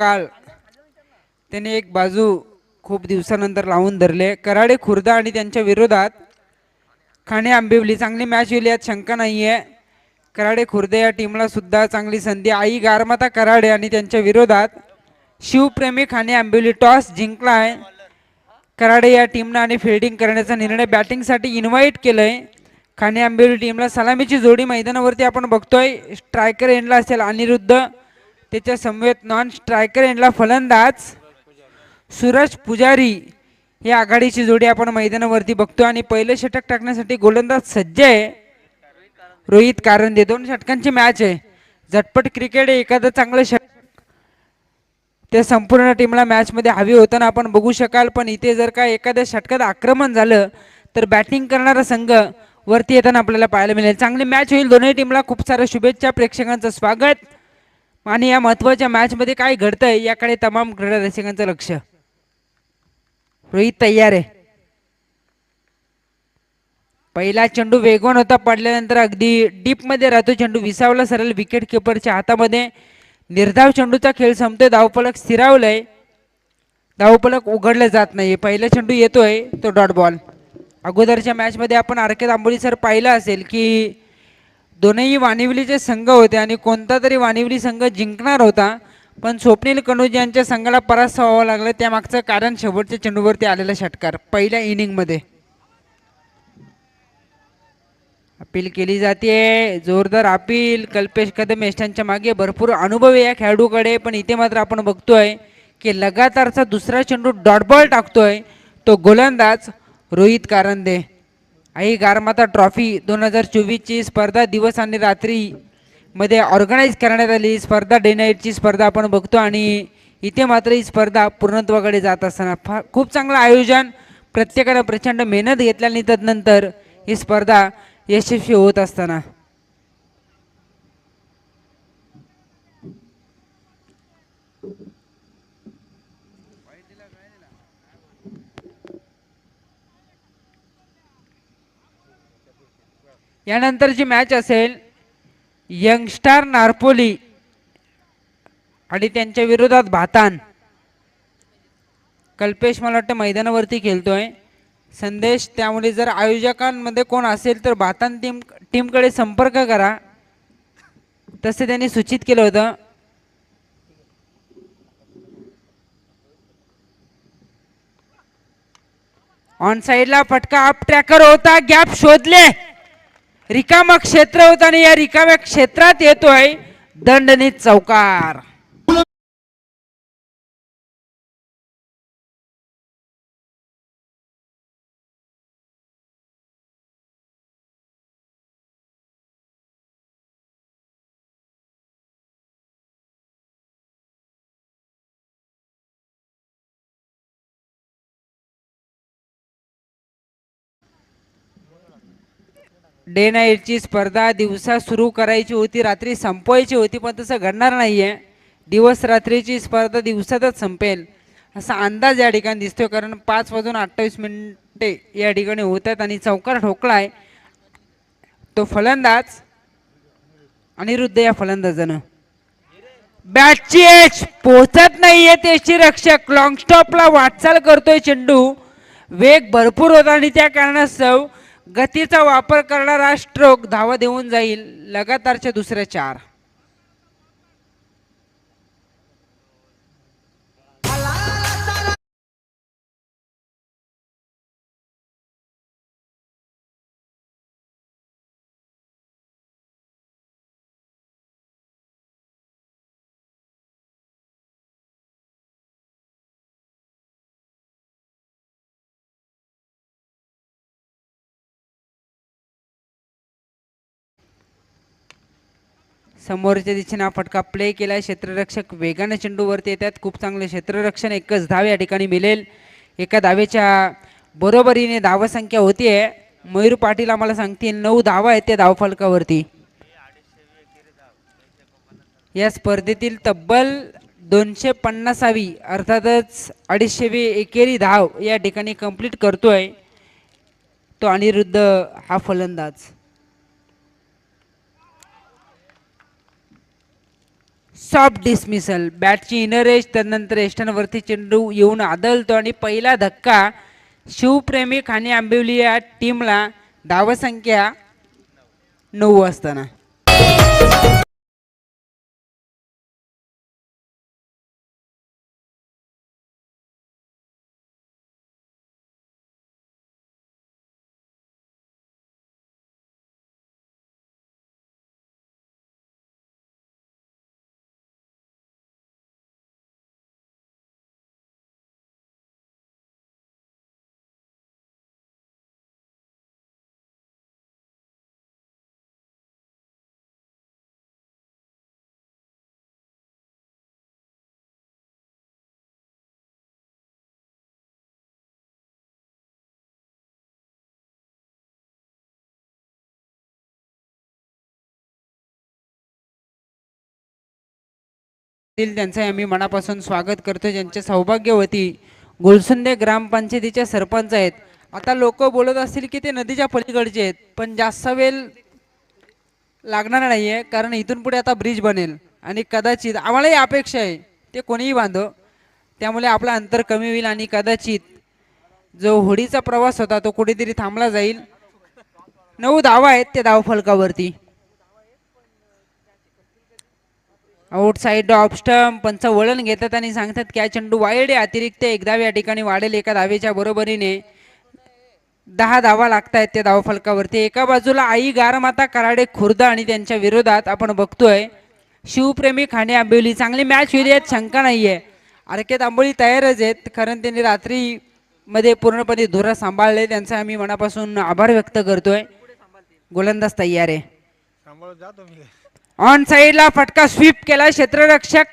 काल त्याने एक बाजू खूप दिवसानंतर लावून धरले. कराडे खुर्दा आणि त्यांच्या विरोधात खाणे आंबिवली. चांगली मॅच होईल यात शंका नाही आहे कराडे खुर्दे या टीमला सुद्धा चांगली संधी. आई गारमाता कराडे आणि त्यांच्या विरोधात शिवप्रेमी खाणे आंबिवली. टॉस जिंकला आहे कराडे या टीमनं आणि फिल्डिंग करण्याचा निर्णय बॅटिंगसाठी इन्व्हाइट केलंय. खाणे आंबिवली टीमला सलामीची जोडी मैदानावरती आपण बघतोय. स्ट्रायकर एंडला असेल अनिरुद्ध. त्याच्या समवेत नॉन स्ट्रायकर एंडला फलंदाज सूरज पुजारी ही आघाडीची जोडी आपण मैदानावरती बघतो. आणि पहिले षटक टाकण्यासाठी गोलंदाज सज्ज आहे. रोहित कारंदे दोन षटकांची मॅच आहे. झटपट क्रिकेट आहे. एखादं चांगलं षटक त्या संपूर्ण टीमला मॅचमध्ये हवी होताना आपण बघू शकाल. पण इथे जर का एखाद्या षटकात आक्रमण झालं तर बॅटिंग करणारा संघ वरती येताना आपल्याला पाहायला मिळेल. चांगली मॅच होईल. दोन्ही टीमला खूप साऱ्या शुभेच्छा. प्रेक्षकांचं स्वागत. आणि या महत्त्वाच्या मॅचमध्ये काय घडतंय याकडे तमाम क्रीडा रसिकांचं लक्ष. रोहित तयार आहे. पहिला चेंडू वेगवान होता पडल्यानंतर अगदी डीपमध्ये राहतो चेंडू. विसावला सरळ विकेट किपरच्या हातामध्ये. निर्धाव चेंडूचा खेळ संपतोय. धावपलक स्थिरावलंय. धावपलक उघडलं जात नाही पहिला चेंडू येतोय तो डॉट बॉल अगोदरच्या मॅचमध्ये आपण आर के सर पाहिलं असेल की दोनही वाणिवलीचे संघ होते आणि कोणता तरी वाणिवली संघ जिंकणार होता पण स्वप्नील कनुज यांच्या संघाला परास्त व्हावं लागलं. त्यामागचं कारण शेवटच्या चेंडूवरती आलेला षटकार पहिल्या इनिंगमध्ये. अपील केली जाते जोरदार अपील. कल्पेश कदम यष्टांच्या मागे भरपूर अनुभव आहे या खेळाडूकडे पण इथे मात्र आपण बघतोय की लगातारचा दुसरा चेंडू डॉटबॉल टाकतोय तो गोलंदाज रोहित कारंदे. आई गारमाता ट्रॉफी दोन हजार चोवीसची स्पर्धा दिवस आणि रात्री मध्ये ऑर्गनाईज करण्यात आली. स्पर्धा डे नाईटची स्पर्धा आपण बघतो आणि इथे मात्र ही स्पर्धा पूर्णत्वाकडे जात असताना फार खूप चांगलं आयोजन प्रत्येकानं प्रचंड मेहनत घेतल्याने तदनंतर ही स्पर्धा यशस्वी होत असताना. यानंतरची मॅच असेल यंगस्टार नारपोली आणि त्यांच्या विरोधात भातान. कल्पेश मला वाटतं मैदानावरती खेळतोय. संदेश त्यामुळे जर आयोजकांमध्ये कोण असेल तर भातान टीम टीमकडे संपर्क करा. तसे त्यांनी सूचित केलं होतं. ऑन साईडला फटका अप ट्रॅकर होता गॅप शोधले. रिकामा क्षेत्र होता आणि या रिकाम्या क्षेत्रात येतोय दंडनीत चौकार. डे नाईटची स्पर्धा दिवसा सुरू करायची होती रात्री संपवायची होती पण तसं घडणार नाहीये. दिवस रात्रीची स्पर्धा दिवसातच संपेल. असा अंदाज या ठिकाणी दिसतोय कारण पाच वाजून अठ्ठावीस मिनिटे या ठिकाणी होत आहेत आणि चौकार ठोकला आहे. तो फलंदाज अनिरुद्ध या फलंदाजानं. बॅटची एच पोहोचत नाहीये त्याची रक्षक. लॉंग स्टॉपला वाटचाल करतोय चेंडू. वेग भरपूर होता आणि त्या कारणास्तव गतीचा वापर करणारा स्ट्रोक धावा देऊन जाईल. लगातारच्या दुसऱ्या चार. समोरच्या दिशेने हा फटका प्ले केला क्षेत्ररक्षक वेगाने चेंडूवरती येतात. खूप चांगले क्षेत्ररक्षण एकच धाव या ठिकाणी मिळेल. एका धावेच्या बरोबरीने धावसंख्या आहे मयूर पाटील आम्हाला सांगतील नऊ धावा आहेत त्या धावफलकावरती. या स्पर्धेतील तब्बल दोनशे पन्नासावी अर्थातच अडीचशेवी एकेरी धाव या ठिकाणी कंप्लीट करतोय. तो अनिरुद्ध हा फलंदाज. सॉफ्ट डिसमिसल बॅटची इनर एज त्यानंतर एस्टनवरती चेंडू येऊन आदळतो आणि पहिला धक्का शिवप्रेमी आणि आंबिवली या टीमला धावसंख्या नऊ असताना. त्यांचं आम्ही मनापासून स्वागत करतो ज्यांचे सौभाग्यवती गुलसुंदे ग्रामपंचायतीचे सरपंच आहेत. आता लोक बोलत असतील की ते नदीच्या पलीकडचे आहेत पण जास्त वेळ लागणार नाही आहे कारण इथून पुढे आता ब्रिज बनेल. आणि कदाचित आम्हालाही अपेक्षा आहे ते कोणीही बांधो. त्यामुळे आपला अंतर कमी होईल आणि कदाचित जो होडीचा प्रवास होता तो कुठेतरी थांबला जाईल. नऊ धावा आहेत त्या धावफलकावरती. आउटसाईड ऑफ स्टंप पंच वळण घेतात आणि सांगतात की हा चेंडू वाईड आहे अतिरिक्त एक धाव या ठिकाणी वाढेल एका धावेच्या बरोबरीने. दहा धावा लागतायत त्या धावफलकावरती एका बाजूला आई गारमाता कराडे खुर्द आणि त्यांच्या विरोधात आपण बघतोय शिवप्रेमी खाणे आंबिवली. चांगली मॅच होईल यात शंका नाहीये. अरकेत आंबोळी तयारच आहेत कारण त्यांनी रात्री मध्ये पूर्णपणे धुरा सांभाळले. त्यांचा आम्ही मनापासून आभार व्यक्त करतोय. गोलंदाज तयार आहे. ऑन साईडला फटका स्वीप केला. क्षेत्ररक्षक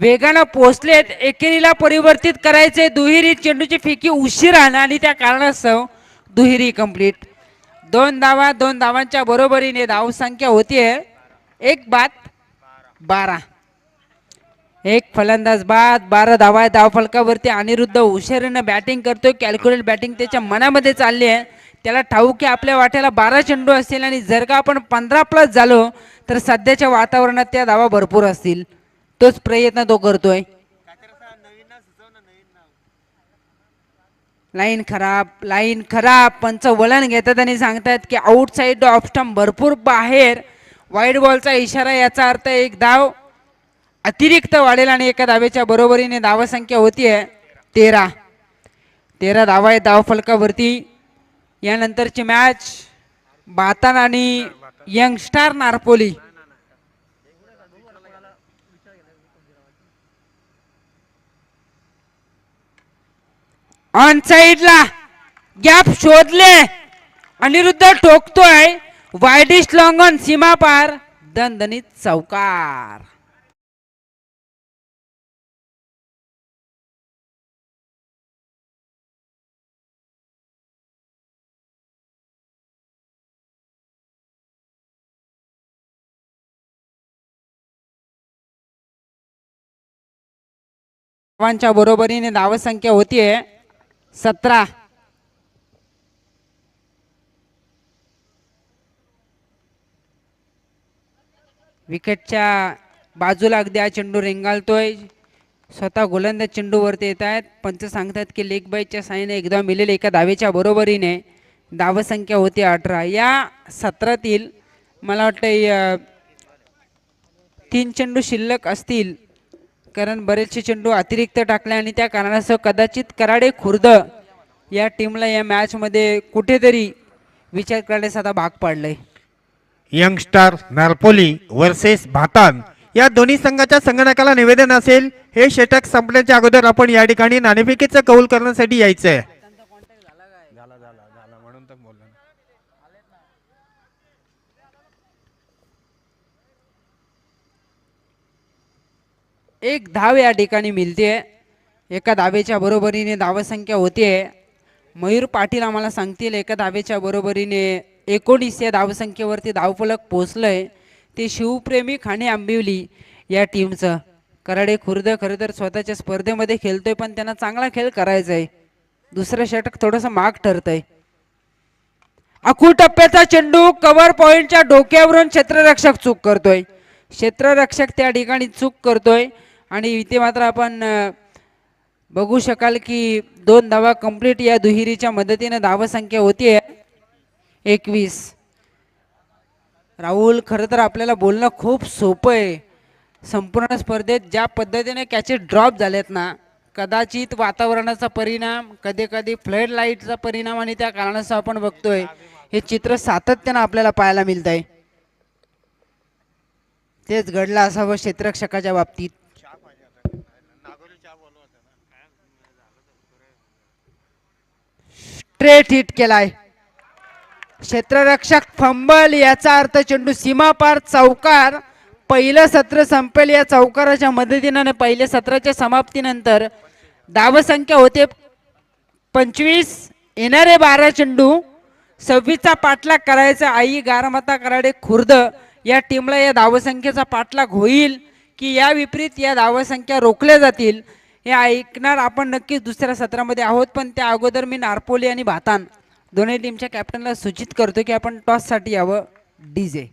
वेगानं पोहोचलेत. एकेरीला परिवर्तित करायचे. दुहेरी चेंडूची फेकी उशीर आणा आणि त्या कारणास्तव दुहेरी कंप्लीट दोन धावा दोन धावांच्या बरोबरीने धावसंख्या होतीये. एक बाद बारा. एक फलंदाज बाद बारा धावा आहे. धावफलकावरती अनिरुद्ध हुशारीनं बॅटिंग करतोय. कॅल्क्युलेट बॅटिंग त्याच्या मनामध्ये चालली आहे त्याला ठाऊक की आपल्या वाट्याला बारा चेंडू असतील आणि जर का आपण पंधरा प्लस झालो तर सध्याच्या वातावरणात त्या धावा भरपूर असतील. तोच प्रयत्न तो करतोय. लाईन खराब लाईन खराब. पंच वळण घेतात आणि सांगतात की आउटसाईड ऑफ स्टंप भरपूर बाहेर. वाईट बॉलचा इशारा याचा अर्थ एक धाव अतिरिक्त वाढेल आणि एका धावेच्या बरोबरीने धावसंख्या होतीये तेरा. तेरा धावा आहे धाव फलकावरती. यानंतरची मॅच बातान आणि यंगस्टार नारपोली. ऑन साईडला गॅप शोधले. अनिरुद्ध ठोकतोय. वायडिश लॉंगन सीमा पार. दणदणीत चौकार. धावांच्या बरोबरीने धावसंख्या होतीये. सतरा. विकेटच्या बाजूला अगदी हा चेंडू रेंगाळतोय. स्वतः गोलंदाज चेंडूवरती येत आहेत. पंच सांगतात की लेग बाईच्या साईने एकदा मिलेले एका धावेच्या बरोबरीने. धावसंख्या होती अठरा. या सत्रातील मला वाटतं तीन चेंडू शिल्लक असतील. कारण बरेचसे चेंडू अतिरिक्त टाकले आणि त्या कारणासह कदाचित कराडे खुर्द या टीमला या मॅचमध्ये कुठेतरी विचार करण्यास आता भाग पाडलंय. यंगस्टार नारपोली वर्सेस भातान या दोन्ही संघाच्या संगणकाला निवेदन असेल हे षटक संपण्याच्या अगोदर आपण या ठिकाणी नाणेफेकीचं कौल करण्यासाठी यायचं आहे झाला झाला म्हणून तर बोललो ना. एक धाव या ठिकाणी मिळते एका धावेच्या बरोबरीने धावसंख्या होते मयूर पाटील आम्हाला सांगतील एका धावेच्या बरोबरीने एकोणीस या धावसंख्येवरती धावफलक पोचलंय ते शिवप्रेमी खाणे आंबिवली या टीमचं कराडे खुर्द खरं तर स्वतःच्या स्पर्धेमध्ये खेळतोय पण त्यांना चांगला खेळ करायचा आहे दुसरं षटक थोडंसं माग ठरतंय. अकू टप्प्याचा चेंडू कव्हर पॉईंटच्या डोक्यावरून क्षेत्ररक्षक चूक करतोय. क्षेत्ररक्षक त्या ठिकाणी चूक करतोय. आणि इथे मात्र आपण बघू शकाल की दोन धावा कंप्लीट या दुहेरीच्या मदतीने धावसंख्या आहे एकवीस. राहुल खरं तर आपल्याला बोलणं खूप सोपं आहे संपूर्ण स्पर्धेत ज्या पद्धतीने कॅचेस ड्रॉप झालेत ना कदाचित वातावरणाचा परिणाम कधी कधी फ्लड लाईटचा परिणाम आणि त्या कारणासह आपण बघतोय. हे चित्र सातत्यानं आपल्याला पाहायला मिळत आहे तेच घडलं असावं क्षेत्ररक्षकाच्या बाबतीत. स्ट्रेट हिट केलाय. क्षेत्ररक्षक फंबल याचा अर्थ चेंडू सीमापार चौकार. पहिलं सत्र संपेल या चौकाराच्या मदतीनं पहिल्या सत्राच्या समाप्तीनंतर धावसंख्या होते पंचवीस येणारे बारा चेंडू. सव्वीसचा पाठलाग करायचा आई गारमाता कराडे खुर्द या टीमला या धावसंख्येचा पाठलाग होईल की या विपरीत या धावसंख्या रोखल्या जातील. हे ऐकणार आपण नक्कीच दुसऱ्या सत्रामध्ये आहोत पण त्या अगोदर मी नारपोली आणि भातान दोन्ही टीमच्या कॅप्टनला सूचित करतो की आपण टॉससाठी यावं. डीजे.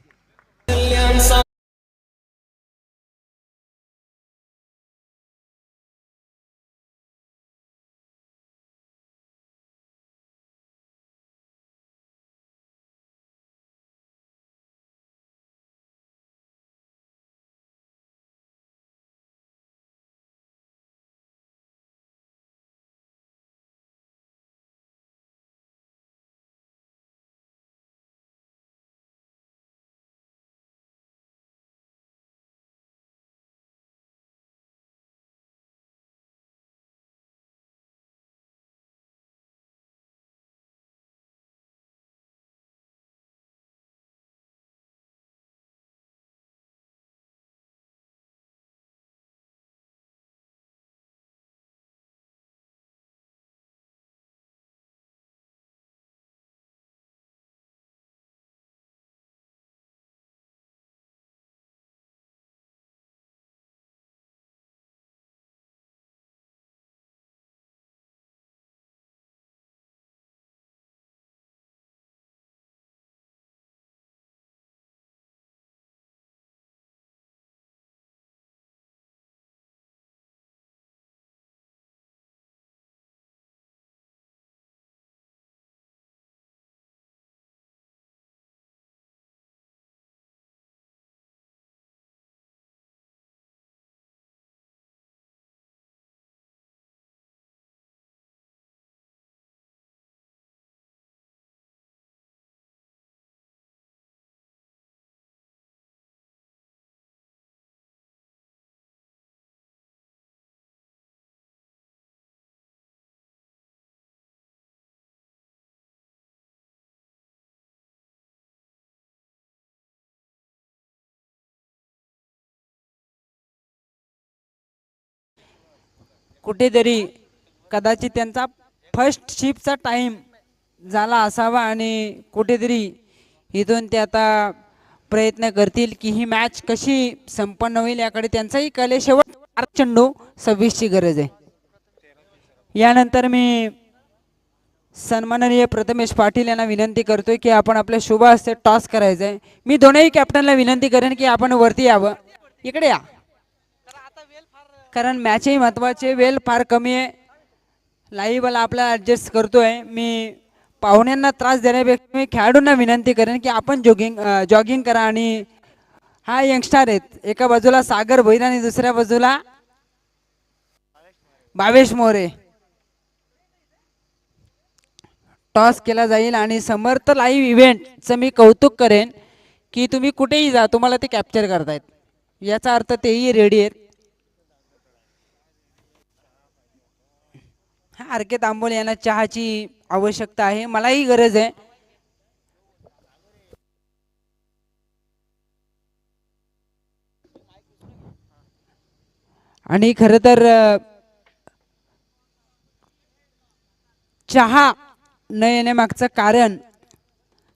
कुठेतरी कदाचित त्यांचा फर्स्ट शिपचा टाईम झाला असावा आणि कुठेतरी इथून ते आता प्रयत्न करतील की ही मॅच कशी संपन्न होईल याकडे त्यांचाही कले शेवट चार चेंडू सव्वीसची गरज आहे. यानंतर मी सन्माननीय प्रथमेश पाटील यांना विनंती करतोय की आपण आपल्या शुभ हस्ते टॉस करायचं आहे मी दोनही कॅप्टनला विनंती करेन की आपण वरती यावं. इकडे या. कारण मॅचही महत्त्वाचे वेल फार कमी आहे. लाईव्हला आपला ॲडजस्ट करतोय. मी पाहुण्यांना त्रास देण्यापेक्षा मी खेळाडूंना विनंती करेन की आपण जॉगिंग जॉगिंग करा आणि हा यंगस्टार आहेत. एका बाजूला सागर भैर आणि दुसऱ्या बाजूला भावेश मोरे. टॉस केला जाईल आणि समर्थ लाईव्ह इव्हेंटचं मी कौतुक करेन की तुम्ही कुठेही जा तुम्हाला ते कॅप्चर करतायत. याचा अर्थ तेही रेडी आहेत. आर के तांबोले यांना चहाची आवश्यकता आहे मलाही गरज आहे. आणि खरं तर चहा न येण्यामागचं कारण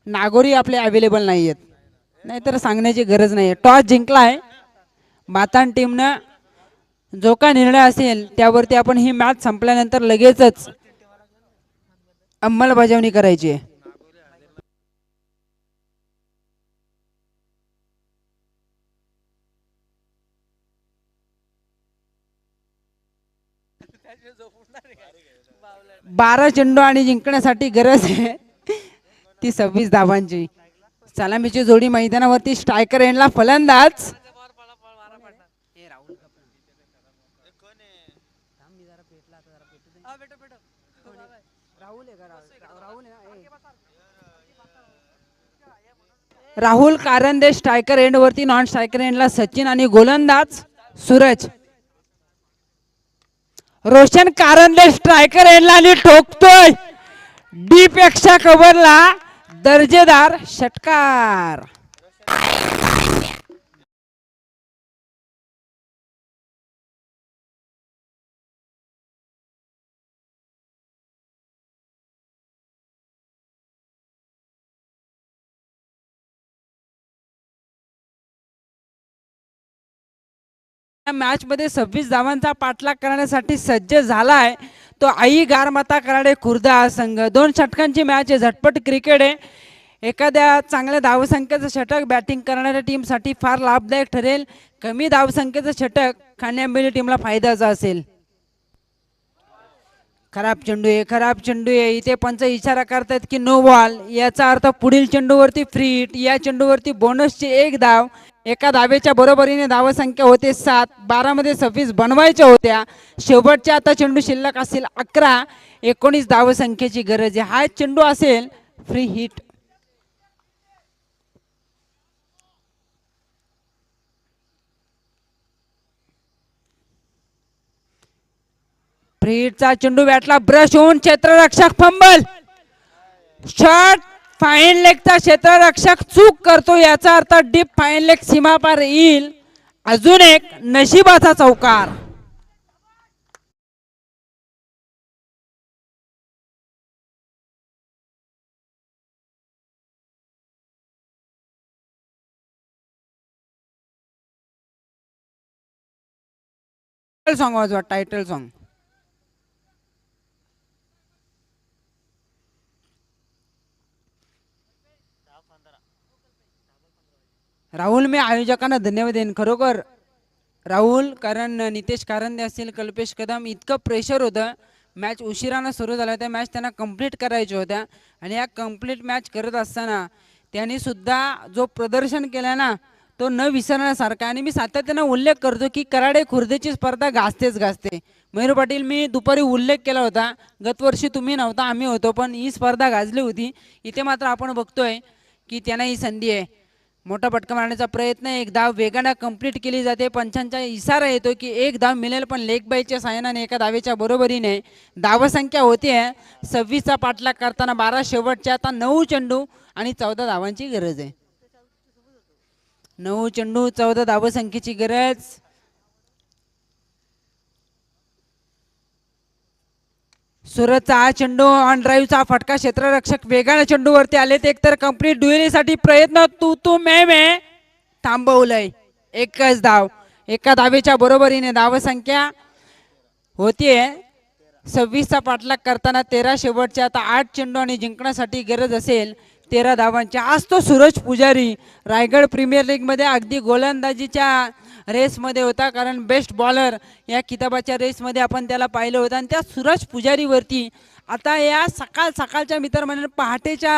नागोरी आपले अवेलेबल नाही आहेत नाहीतर सांगण्याची गरज नाही आहे टॉस जिंकला आहे मातान टीमनं जो का निर्णय असेल त्यावरती आपण ही मॅच संपल्यानंतर लगेचच अंमलबजावणी करायची बारा चेंडू आणि जिंकण्यासाठी गरज आहे. ती सव्वीस धावांची. सलामीची जोडी मैदानावरती स्ट्रायकर यांना फलंदाज राहुल कारंदे स्ट्रायकर एंड वरती नॉन स्ट्रायकर एंडला सचिन आणि गोलंदाज सूरज. रोशन कारंदे स्ट्रायकर एंडला आणि ठोकतोय. डी पेक्षा कव्हरला दर्जेदार षटकार. या मॅचमध्ये सव्वीस धावांचा पाठलाग करण्यासाठी सज्ज झालाय. तो आई गारमाता कराडे खुर्द हा संघ. दोन षटकांची मॅच आहे. झटपट क्रिकेट आहे. एखाद्या चांगल्या धावसंख्येचं षटक बॅटिंग करणाऱ्या टीमसाठी फार लाभदायक ठरेल. कमी धावसंख्येचं षटक खाण्याबिली टीमला फायद्याचं असेल. खराब चेंडू आहे. खराब चेंडू आहे. इथे पंच इशारा करतायत की नो बॉल याचा अर्थ पुढील चेंडूवरती फ्री हिट या चेंडूवरती बोनसची एक धाव. एका धावेच्या बरोबरीने धावसंख्या होते सात बारामध्ये सव्वीस बनवायच्या होत्या. शेवटच्या आता चेंडू शिल्लक असेल अकरा. एकोणीस धावसंख्येची गरज आहे. हा चेंडू असेल फ्री हिट फ्रीडचा चेंडू बॅटला ब्रश होऊन क्षेत्ररक्षक फंबल शॉट फाईन लेगचा क्षेत्ररक्षक चूक करतो याचा अर्थ डीप फाईन लेग सीमापार येईल. अजून एक नशिबाचा चौकार. सॉन्ग वाजवा टायटल सॉन्ग राहुल मी आयोजकांना धन्यवाद देईन. खरोखर राहुल कारण नितेश कारंदे असतील कल्पेश कदम इतकं प्रेशर होतं. मॅच उशिरानं सुरू झाला त्या मॅच त्यांना कंप्लीट करायच्या होत्या. आणि या कंप्लीट मॅच करत असताना त्यांनी सुद्धा जो प्रदर्शन केला ना तो न विसरण्यासारखा. आणि मी सातत्यानं उल्लेख करतो की कराडे खुर्देची स्पर्धा गाजतेच गाजते मयूर पाटील मी दुपारी उल्लेख केला होता. गतवर्षी तुम्ही नव्हता आम्ही होतो पण ही स्पर्धा गाजली होती. इथे मात्र आपण बघतोय की त्यांना ही संधी आहे. मोठा फटका मारण्याचा प्रयत्न एक धाव वेगानं कंप्लीट केली जाते. पंचांचा इशारा येतो की एक धाव मिळेल पण लेग सायनाने एका धावेच्या बरोबरीने धावसंख्या होती. आहे सव्वीसचा पाठलाग करताना बारा शेवटच्या आता नऊ चेंडू आणि चौदा धावांची गरज आहे. नऊ चेंडू चौदा धावसंख्येची गरज. सुरतचा हा चेंडू ऑन ड्राईव्हचा फटका क्षेत्ररक्षक वेगाने चेंडूवरती आलेत एकतर कंप्लीट डुएलीसाठी प्रयत्न तू तू मे मे थांबवलंय. एकच धाव. एका धावेच्या बरोबरीने धावसंख्या होतीये. सव्वीसचा पाठलाग करताना तेरा शेवटच्या आता आठ चेंडू आणि जिंकण्यासाठी गरज असेल तेरा धावांची. आज तो सूरज पुजारी. रायगड प्रीमियर लीगमध्ये अगदी गोलंदाजीच्या रेसमध्ये होता कारण बेस्ट बॉलर या किताबाच्या रेसमध्ये आपण त्याला पाहिलं होतं. आणि त्या सूरज पुजारीवरती आता या सकाळ सकाळच्या मित्रमंडळ पहाटेच्या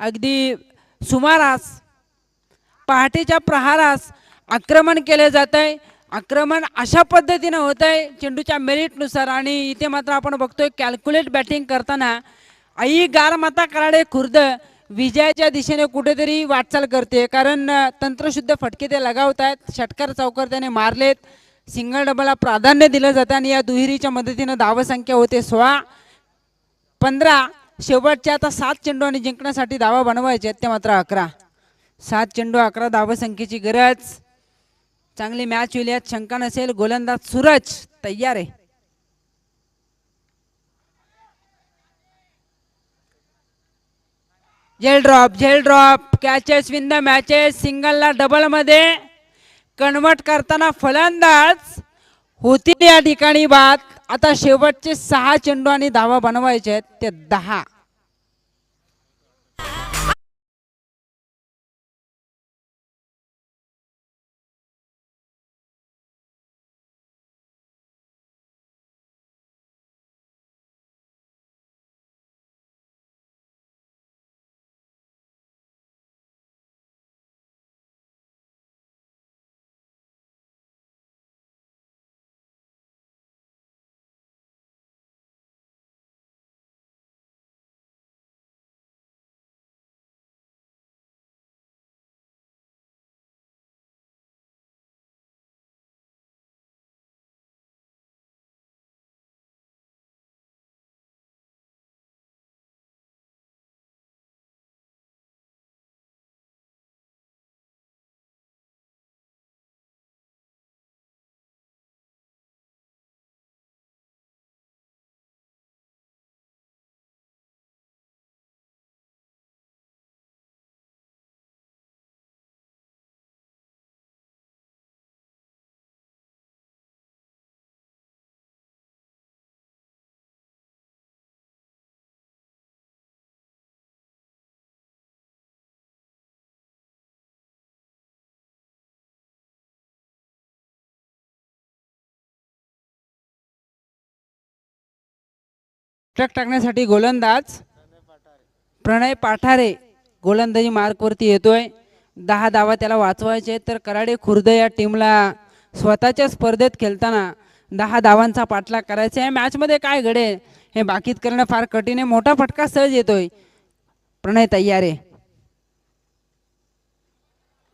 अगदी सुमारास पहाटेच्या प्रहारास आक्रमण केलं जात आहे आक्रमण अशा पद्धतीनं होत आहे चेंडूच्या मेरिटनुसार आणि इथे मात्र आपण बघतोय कॅल्क्युलेट बॅटिंग करताना आई गारमाता कराडे खुर्द विजयाच्या दिशेने कुठेतरी वाटचाल करते. कारण तंत्रशुद्ध फटके ते लगावत आहेत षटकार चौकार त्याने मारलेत. सिंगल डबलला प्राधान्य दिलं जातं आणि या दुहेरीच्या मदतीनं धावसंख्या होते सोळा. पंधरा शेवटच्या आता सात चेंडू आणि जिंकण्यासाठी धावा बनवायचे आहेत ते मात्र अकरा. सात चेंडू अकरा धावसंख्येची गरज. चांगली मॅच होईल यात शंका नसेल. गोलंदाज सूरज तयार आहे. झेल ड्रॉप झेल drop catches win the matches सिंगलला डबलमध्ये कन्वर्ट करताना फलंदाज होतील या ठिकाणी बाद. आता शेवटचे सहा चेंडू आणि धावा बनवायचे आहेत. ते दहा. ट्रक टाकण्यासाठी गोलंदाज प्रणय पाठारे गोलंदाजी मार्कवरती येतोय. दहा धावा त्याला वाचवायचे आहेत, तर कराडे खुर्द या टीमला स्वतःच्या स्पर्धेत खेळताना दहा धावांचा पाठलाग करायचा आहे. मॅचमध्ये काय घडेल हे बाकीत करणं फार कठीण आहे. मोठा फटका सहज येतोय. प्रणय तयारे.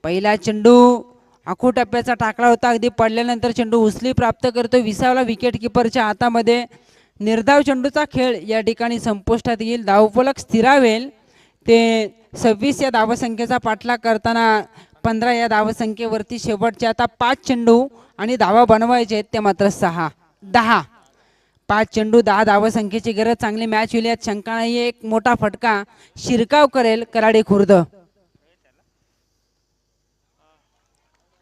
पहिला चेंडू आखू टप्प्याचा टाकला होता. अगदी पडल्यानंतर चेंडू उचली प्राप्त करतो विसावला विकेट किपरच्या हातामध्ये. निर्धाव चेंडूचा खेळ या ठिकाणी संपुष्टात येईल. धावफलक स्थिरावेल. ते सव्वीस या धावसंख्येचा पाठलाग करताना पंधरा या धावसंख्येवरती शेवटचे आता पाच चेंडू आणि धावा बनवायचे आहेत ते मात्र सहा. दहा. पाच चेंडू दहा धावसंख्येची गरज चांगली मॅच होईल यात शंका नाही एक मोठा फटका शिरकाव करेल कराडे खुर्द.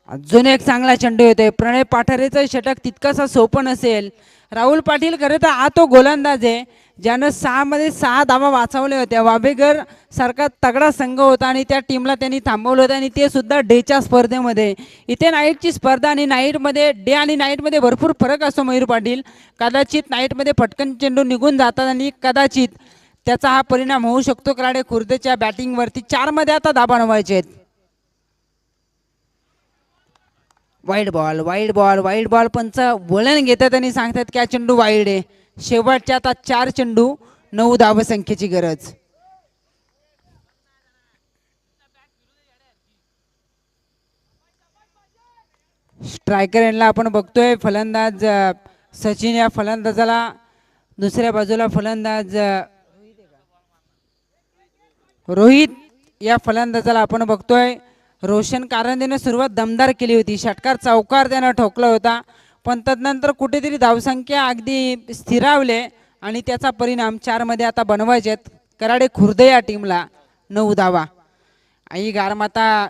अजून एक चांगला चेंडू येतोय. प्रणय पाठारेचं षटक तितकासा सोपं नसेल. राहुल पाटील खरं तर हा तो गोलंदाज आहे ज्यानं सहामध्ये सहा धावा वाचवल्या होत्या. वाबेगर सारखा तगडा संघ होता आणि त्या टीमला त्यांनी थांबवलं होतं आणि ते सुद्धा डेच्या स्पर्धेमध्ये. इथे नाईटची स्पर्धा आणि नाईटमध्ये डे आणि नाईटमध्ये भरपूर फरक असतो मयूर पाटील. कदाचित नाईटमध्ये फटकन चेंडू निघून जातात आणि कदाचित त्याचा हा परिणाम होऊ शकतो. कराडे खुर्दच्या बॅटिंगवरती चारमध्ये आता धाबा नवायचे आहेत. वाईट ball wide ball wide ball पंच वळण घेतात आणि सांगतात की हा चेंडू वाईड आहे. शेवटच्या आता चार चेंडू नऊ धावसंख्येची गरज. स्ट्रायकर यांना आपण बघतोय फलंदाज सचिन या फलंदाजाला दुसऱ्या बाजूला फलंदाज रोहित या फलंदाजाला आपण बघतोय. रोशन कारंदेनं सुरुवात दमदार केली होती. षटकार चौकार त्यानं ठोकला होता. पण तदनंतर कुठेतरी धावसंख्या अगदी स्थिरावले आणि त्याचा परिणाम चारमध्ये आता बनवायचे आहेत कराडे खुर्द या टीमला नऊ धावा. आई गारमाता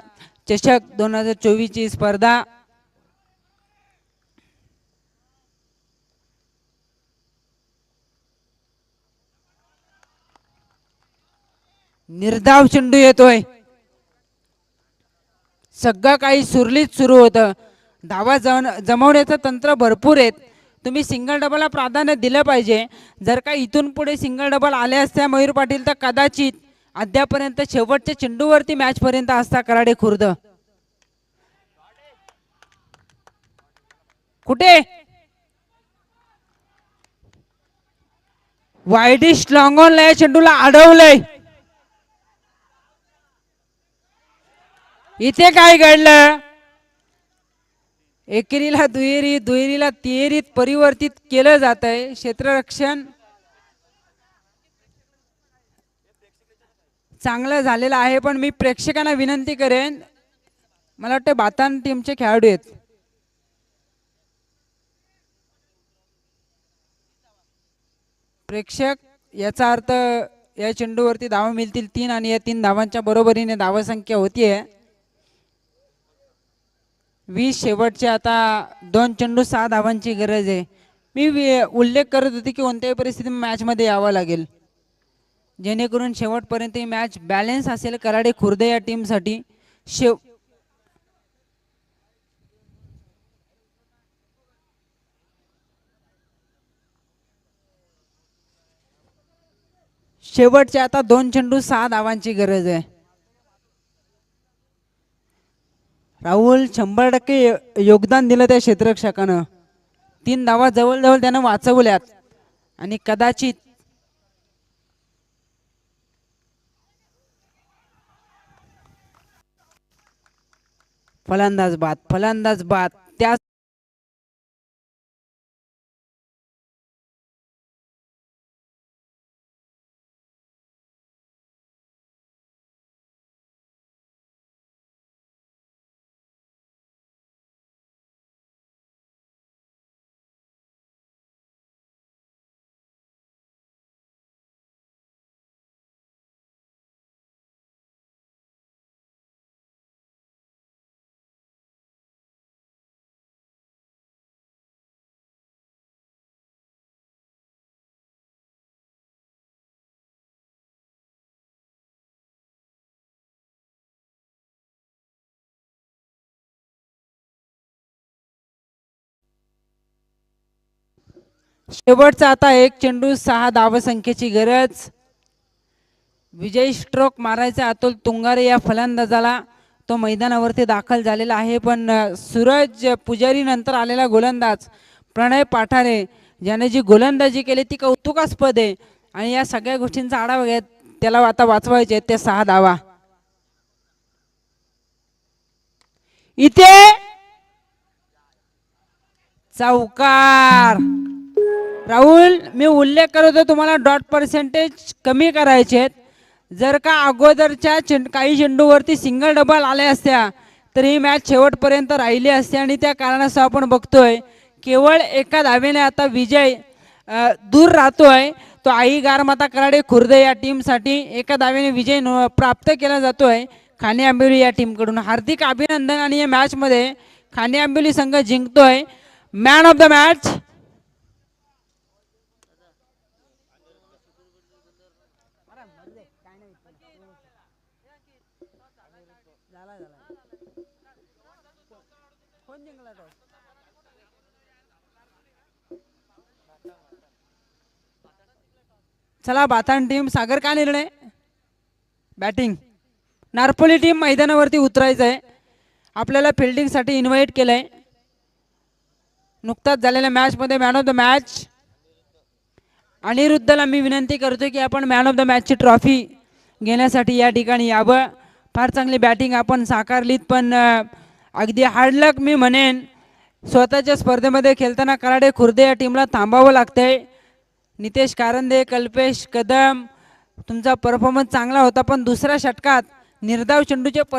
चषक दोन हजार चोवीसची स्पर्धा. निर्धाव चेंडू येतोय. सगळं काही सुरलीत सुरू होतं. धावा जम जमवण्याचं तंत्र भरपूर आहेत. तुम्ही सिंगल डबलला प्राधान्य दिलं पाहिजे. जर का इथून पुढे सिंगल डबल आले असत्या मयूर पाटील तर कदाचित अद्यापर्यंत शेवटच्या चेंडूवरती मॅचपर्यंत असता कराडे खुर्द. कुठे? वाईडिश लॉंगॉनला या चेंडूला अडवलंय इथे काय घडलं? एकेरीला दुहेरी दुहेरीला तिहेरीत परिवर्तित केलं जात आहे क्षेत्ररक्षण चांगलं झालेलं आहे पण मी प्रेक्षकांना विनंती करेन मला वाटतं बातान टीमचे खेळाडू आहेत. प्रेक्षक याचा अर्थ या चेंडूवरती धावा मिळतील तीन आणि या तीन धावांच्या बरोबरीने धावसंख्या होतीये. वीस शेवटचे आता दोन चेंडू सहा धावांची गरज आहे. मी वि- उल्लेख करत होते की कोणत्याही परिस्थितीत मॅचमध्ये यावं लागेल. जेणेकरून शेवटपर्यंत ही मॅच बॅलेन्स असेल कराडे खुर्द या टीमसाठी. शेव शेवटचे आता दोन चेंडू सहा धावांची गरज आहे. राहुल शंभर टक्के योगदान दिलं त्या क्षेत्ररक्षकानं. तीन धावा जवळजवळ त्यानं वाचवल्यात. आणि कदाचित फलंदाज बाद फलंदाज बाद. त्या शेवटचा आता एक चेंडू सहा धावसंख्येची गरज. विजयी स्ट्रोक मारायचा अतुल तुंगारे या फलंदाजाला. तो मैदानावरती दाखल झालेला आहे पण सूरज पुजारी नंतर आलेला गोलंदाज प्रणय पाठारे. ज्याने जी गोलंदाजी केली ती कौतुकास्पद आहे. आणि या सगळ्या गोष्टींचा आढावा घेत त्याला आता वाचवायचे ते सहा धावा. इथे चौकार. राहुल मी उल्लेख करत होतो तुम्हाला डॉट पर्सेंटेज कमी करायचे आहेत. जर का अगोदरच्या चेंड काही चेंडूवरती सिंगल डबल आल्या असत्या तर ही मॅच शेवटपर्यंत राहिली असते आणि त्या कारणास्तव आपण बघतोय केवळ एका धावेने आता विजय दूर राहतोय. तो आई गारमाता कराडे खुर्द या टीमसाठी एका दावेने विजय प्राप्त केला जातोय. खाने आंबिवली या टीमकडून हार्दिक अभिनंदन आणि या मॅचमध्ये खाने आंबिवली संघ जिंकतोय. मॅन ऑफ द मॅच चला बातान टीम सागर का निर्णय? बॅटिंग नारपोली टीम मैदानावरती उतरायचं आहे आपल्याला फिल्डिंगसाठी इन्व्हाइट केलं आहे नुकताच झालेल्या मॅचमध्ये मॅन ऑफ द मॅच अनिरुद्धला मी विनंती करतो की आपण मॅन ऑफ द मॅचची ट्रॉफी घेण्यासाठी या ठिकाणी यावं. फार चांगली बॅटिंग आपण साकारलीत पण अगदी हार्डलक मी म्हणेन. स्वतःच्या स्पर्धेमध्ये खेळताना कराडे खुर्दे या टीमला थांबावं लागतंय. नितेश कारंदे कल्पेश कदम तुमचा परफॉर्मन्स चांगला होता पण दुसऱ्या षटकात निर्धाव चेंडूचे पर